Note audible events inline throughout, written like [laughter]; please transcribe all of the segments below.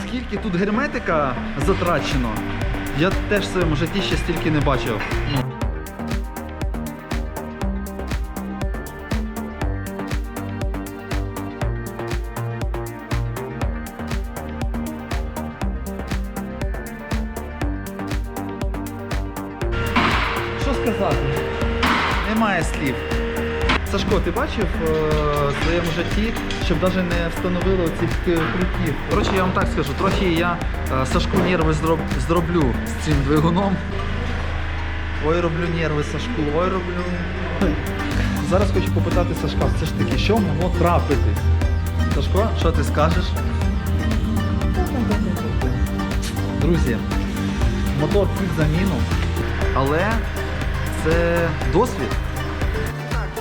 скільки тут герметика затрачено, я теж в своєму житті ще стільки не бачив. Що сказати? Немає слів. Сашко, ти бачив е, в своєму житті, щоб навіть не встановили оцих е, крюків? Коротше, я вам так скажу, трохи я е, Сашку нерви зроб, зроблю з цим двигуном. Ой, роблю нерви Сашку, ой, роблю. Зараз хочу попитати Сашка, все ж таки, що могло трапитись? Сашко, що ти скажеш? Друзі, мотор під заміну, але це досвід.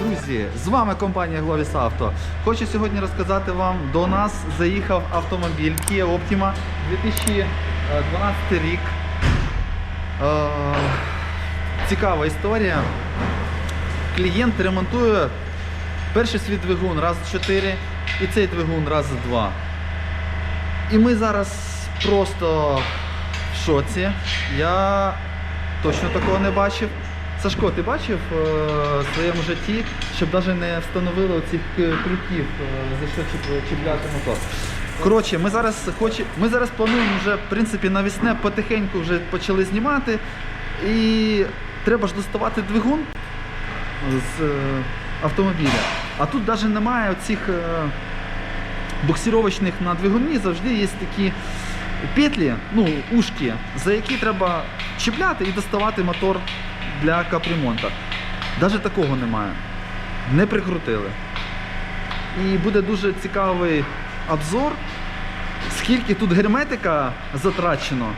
Друзі, з вами компанія Glovis Auto. Хочу сьогодні розказати вам, до нас заїхав автомобіль Kia Optima 2012 рік. Е, цікава історія. Клієнт ремонтує перший свій двигун раз в 4 і цей двигун раз в 2. І ми зараз просто в шоці. Я точно такого не бачив. Сашко, ти бачив е, в своєму житті, щоб навіть не встановили оцих е, крюків, е, за що чіпляти мотор. Коротше, ми зараз хоче, ми зараз плануємо вже в принципі навісне потихеньку вже почали знімати. І треба ж доставати двигун з автомобіля. А тут навіть немає оцих е, буксировочних на двигуні, завжди є такі петлі, ну, ушки, за які треба чіпляти і доставати мотор для капремонту. Навіть такого немає. Не прикрутили. І буде дуже цікавий обзор, скільки тут герметика затрачено.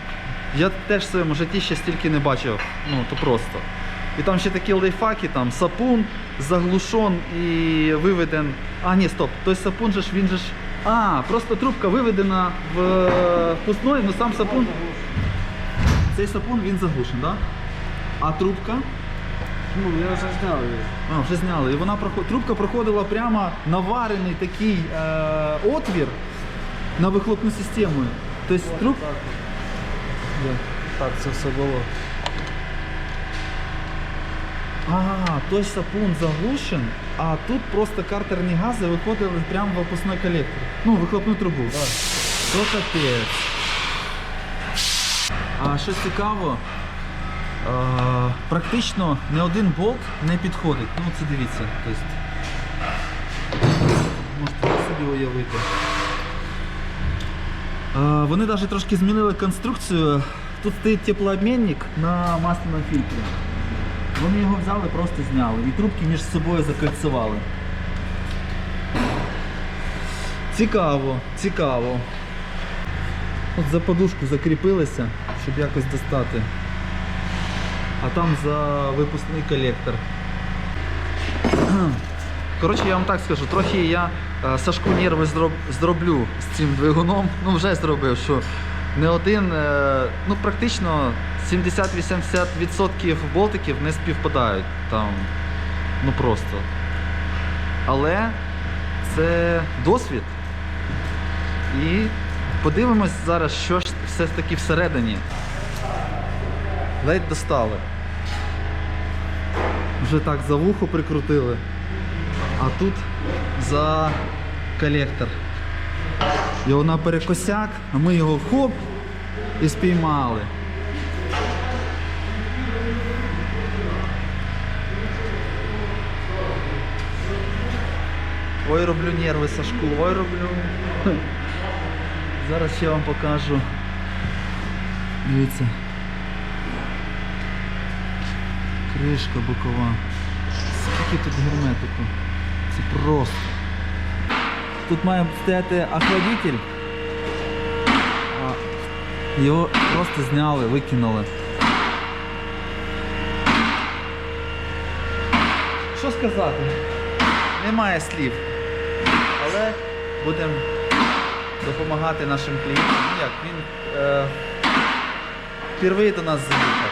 Я теж в своєму житті ще стільки не бачив. Ну, то просто. І там ще такі лайфхаки, там сапун заглушен і виведен. А, ні, стоп, той сапун же ж він же ж. А, просто трубка виведена в е, впускной, ну сам сапун. Цей сапун він заглушен, так? Да? А трубка? Ну, я вже зняв її. А, вже зняли. І вона проход... трубка проходила прямо наварений такий е... отвір на вихлопну систему. Тобто труб... Так. так це все було. А, той сапун заглушен, а тут просто картерні гази виходили прямо в опускний колектор. Ну, вихлопну трубу. Так. То капець. А що цікаво, практично не один болт не підходить. Ну, це дивіться. Тобто, можете собі уявити. Е, Вони навіть трошки змінили конструкцію. Тут стоїть теплообмінник на масляному фільтрі. Вони його взяли, просто зняли і трубки між собою закольцевали. Цікаво, цікаво. От за подушку закріпилися, щоб якось достати. А там за випускний колектор. [clears throat] Коротше, я вам так скажу, трохи я е, Сашку нерви зроблю з цим двигуном. [laughs] Ну вже зробив, що не один, е, ну практично 70-80% болтиків не співпадають там. Ну просто. Але це досвід. І подивимось зараз, що ж все ж таки всередині. Ледь достали. Вже так за вухо прикрутили. А тут за колектор. Його на перекосяк, а ми його хоп і спіймали. Ой, роблю нерви Сашку, ой, роблю. Зараз ще вам покажу. Дивіться. Кришка бокова. Скільки тут герметику? Це просто. Тут має стояти охладитель. Його просто зняли, викинули. Що сказати? Немає слів. Але будемо допомагати нашим клієнтам. Як, він е, впервые до нас заїхав.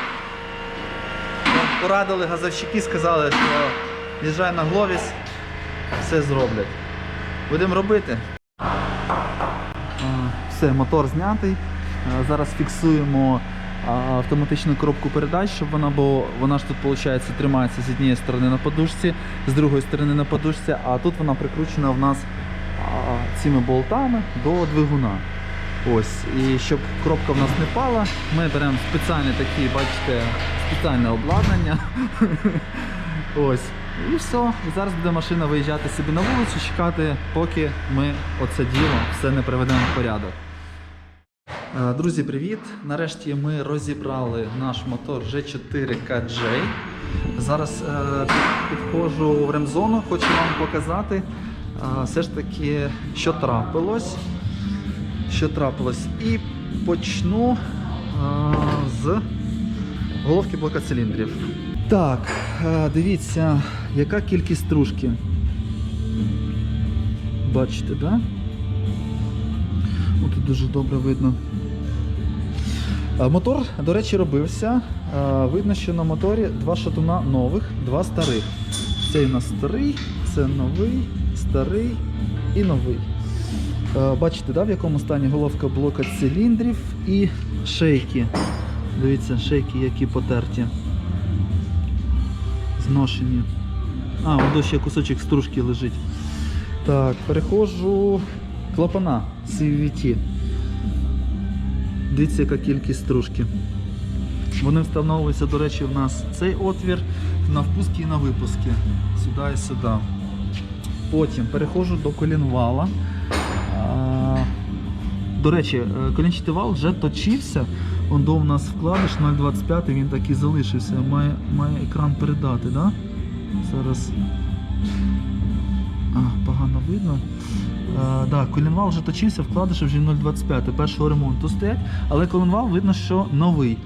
Порадили газовщики, сказали, що їжджай на Гловіс, все зроблять. Будемо робити. Все, мотор знятий. Зараз фіксуємо автоматичну коробку передач, щоб вона, бо вона ж тут виходить, тримається з однієї сторони на подушці, з другої сторони на подушці, а тут вона прикручена в нас цими болтами до двигуна. Ось, і щоб коробка в нас не пала, ми беремо спеціальні такі, бачите, спеціальне обладнання. [laughs] Ось. І все. І зараз буде машина виїжджати собі на вулицю, чекати, поки ми оце діло все не приведемо в порядок. Е, Друзі, привіт! Нарешті ми розібрали наш мотор G4KJ. Зараз е, підходжу в ремзону, хочу вам показати е, все ж таки, що трапилось. Що трапилось. І почну е, з головки блока циліндрів. Так, е, дивіться, яка кількість стружки. Бачите, да? О, тут дуже добре видно. Е, Мотор, до речі, робився. Е, Видно, що на моторі два шатуна нових, два старих. Цей у нас старий, це новий, старий і новий. Е, Бачите, да, в якому стані головка блока циліндрів і шейки. Дивіться, шейки, які потерті. Зношені. А, ось ще кусочок стружки лежить. Так, переходжу. Клапана CVT. Дивіться, яка кількість стружки. Вони встановлюються, до речі, в нас цей отвір на впуски і на випуски. Сюди і сюди. Потім переходжу до колінвала. До речі, е, колінчатий вал вже точився. Он до у нас вкладиш 0,25, він так і залишився. Має, має екран передати, да? Зараз. А, погано видно. А, да, колінвал вже точився, вкладиші вже 0,25 першого ремонту стоять, але колінвал видно, що новий.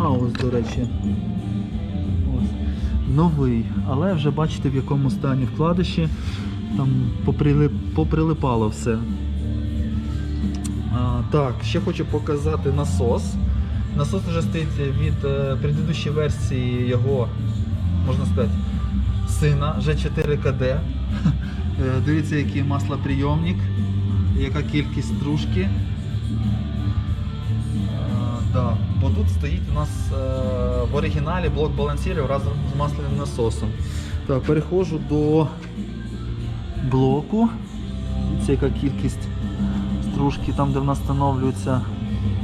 А ось, до речі. Ось. Новий. Але вже бачите в якому стані вкладиші. Там поприлип, поприлипало все. Так, ще хочу показати насос. Насос вже стоїть від е, предыдущої версії його, можна сказати, сина G4KD. [laughs] Е, Дивіться, який маслоприйомник, яка кількість стружки. Да. Бо тут стоїть у нас е, в оригіналі блок балансірів разом з масляним насосом. Так, переходжу до блоку. Дивіться, яка кількість стружки там, де в нас встановлюється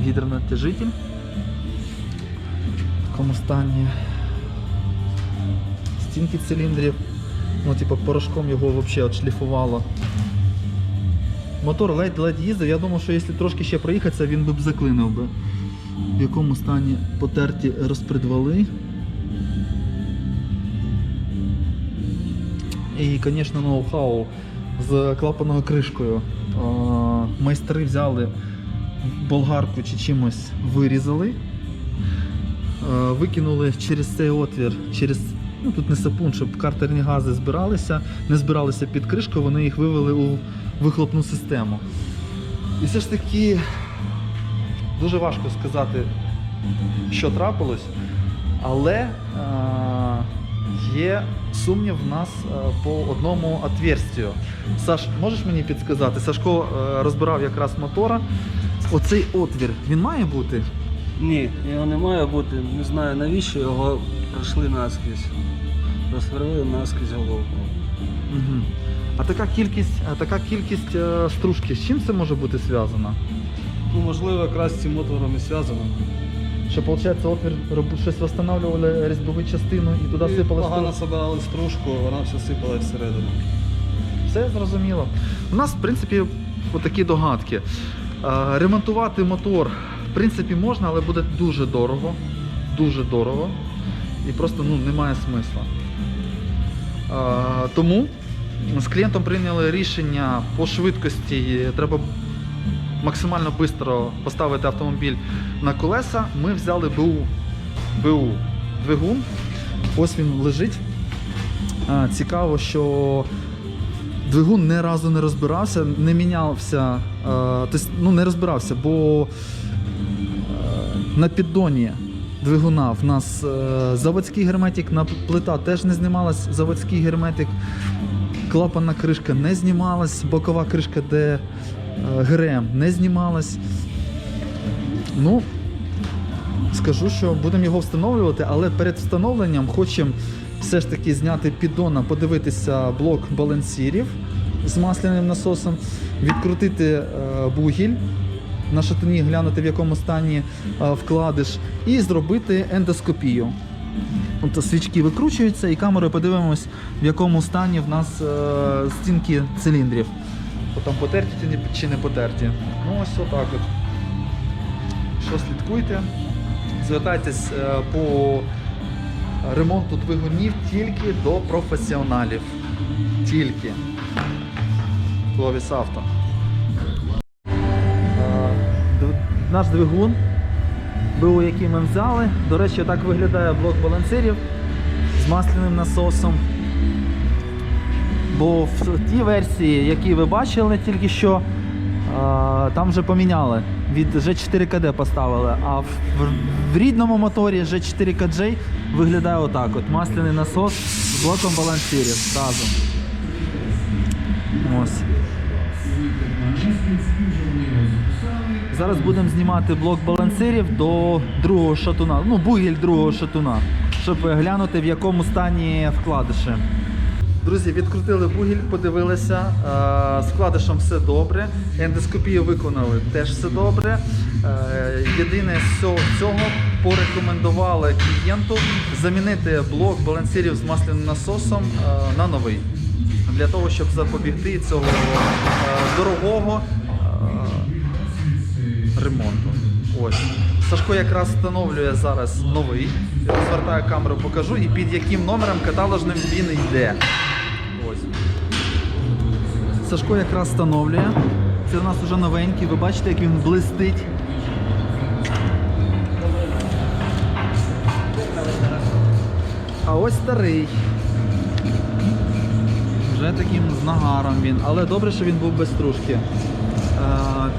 гідронатяжитель. В такому стані стінки циліндрів. Ну, типу, порошком його взагалі отшліфувало. Мотор ледь-ледь їздив. Я думав, що якщо трошки ще проїхатися, він би б заклинив би. В якому стані потерті розпредвали. І, звісно, ноу-хау з клапаною кришкою. Майстри взяли болгарку чи чимось вирізали, викинули через цей отвір, через ну тут не сапун, щоб картерні гази збиралися, не збиралися під кришкою, вони їх вивели у вихлопну систему. І все ж таки дуже важко сказати, що трапилось, але а, є сумнів в нас по одному отверстію. Саш, можеш мені підсказати? Сашко е, розбирав якраз мотора. Оцей отвір, він має бути? Ні, його не має бути. Не знаю навіщо його пройшли наскрізь. Розсверлили наскрізь головку. Угу. А така кількість, така кількість е, стружки, з чим це може бути зв'язано? Ну, можливо, якраз з цим мотором і зв'язано. Що, виходить, отвір роб- щось встановлювали різьбову частину і туди сипали Погано стружку? собирали стружку, вона все сипала всередину. Все зрозуміло. У нас, в принципі, отакі догадки. Е, Ремонтувати мотор, в принципі, можна, але буде дуже дорого. Дуже дорого. І просто ну, немає смисла. Е, Тому з клієнтом прийняли рішення по швидкості. Треба максимально швидко поставити автомобіль на колеса. Ми взяли БУ, БУ двигун. Ось він лежить. Цікаво, що Двигун ні разу не розбирався, не мінявся, ну, не розбирався, бо на піддоні двигуна в нас е, заводський герметик, на плита теж не знімалась, заводський герметик, клапанна кришка не знімалась, бокова кришка, де ГРМ не знімалась. Ну, скажу, що будемо його встановлювати, але перед встановленням хочемо все ж таки зняти піддона, подивитися блок балансірів з масляним насосом, відкрутити е, бугіль на шатуні, глянути в якому стані е, вкладиш, і зробити ендоскопію. От свічки викручуються і камерою подивимось, в якому стані в нас е, стінки циліндрів. Бо там потерті чи не, потерті. Ну ось отак от. Що слідкуйте, звертайтесь е, по ремонту двигунів тільки до професіоналів. Тільки. Гловіс авто. Е, Наш двигун, БУ, який ми взяли. До речі, так виглядає блок балансирів з масляним насосом. Бо в тій версії, які ви бачили тільки що, там вже поміняли. Від G4KD поставили. А в, в рідному моторі G4KJ виглядає отак. От масляний насос з блоком балансирів разом. Ось. Зараз будемо знімати блок балансирів до другого шатуна, ну бугіль другого шатуна, щоб глянути в якому стані вкладиші. Друзі, відкрутили бугіль, подивилися. е, З вкладишем все добре. Ендоскопію виконали теж все добре. Е, Єдине з цього, порекомендували клієнту замінити блок балансирів з масляним насосом е, на новий. Для того, щоб запобігти цього дорогого ремонту. Ось. Сашко якраз встановлює зараз новий. Я розвертаю камеру, покажу і під яким номером каталожним він йде. Ось. Сашко якраз встановлює. Це у нас вже новенький, ви бачите, як він блистить. А ось старий. Вже таким з нагаром він, але добре, що він був без стружки. Е,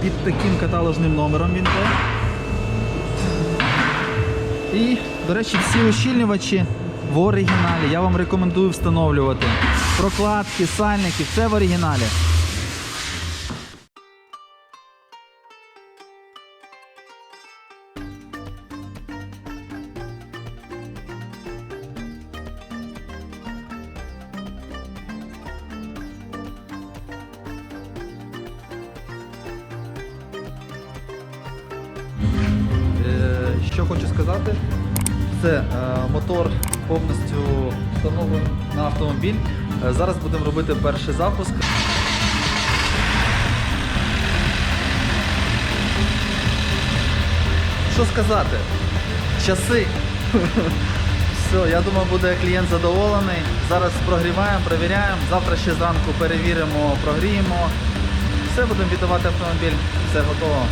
під таким каталожним номером він йде. І, до речі, всі ущільнювачі в оригіналі. Я вам рекомендую встановлювати. Прокладки, сальники, все в оригіналі. Е, Що хочу сказати, це е, мотор повністю встановлений на автомобіль. Е, Зараз будемо робити перший запуск. Що сказати? Часи. [laughs] Все, я думаю, буде клієнт задоволений. Зараз прогріваємо, перевіряємо. Завтра ще зранку перевіримо, прогріємо. Все, будемо віддавати автомобіль. Все готово.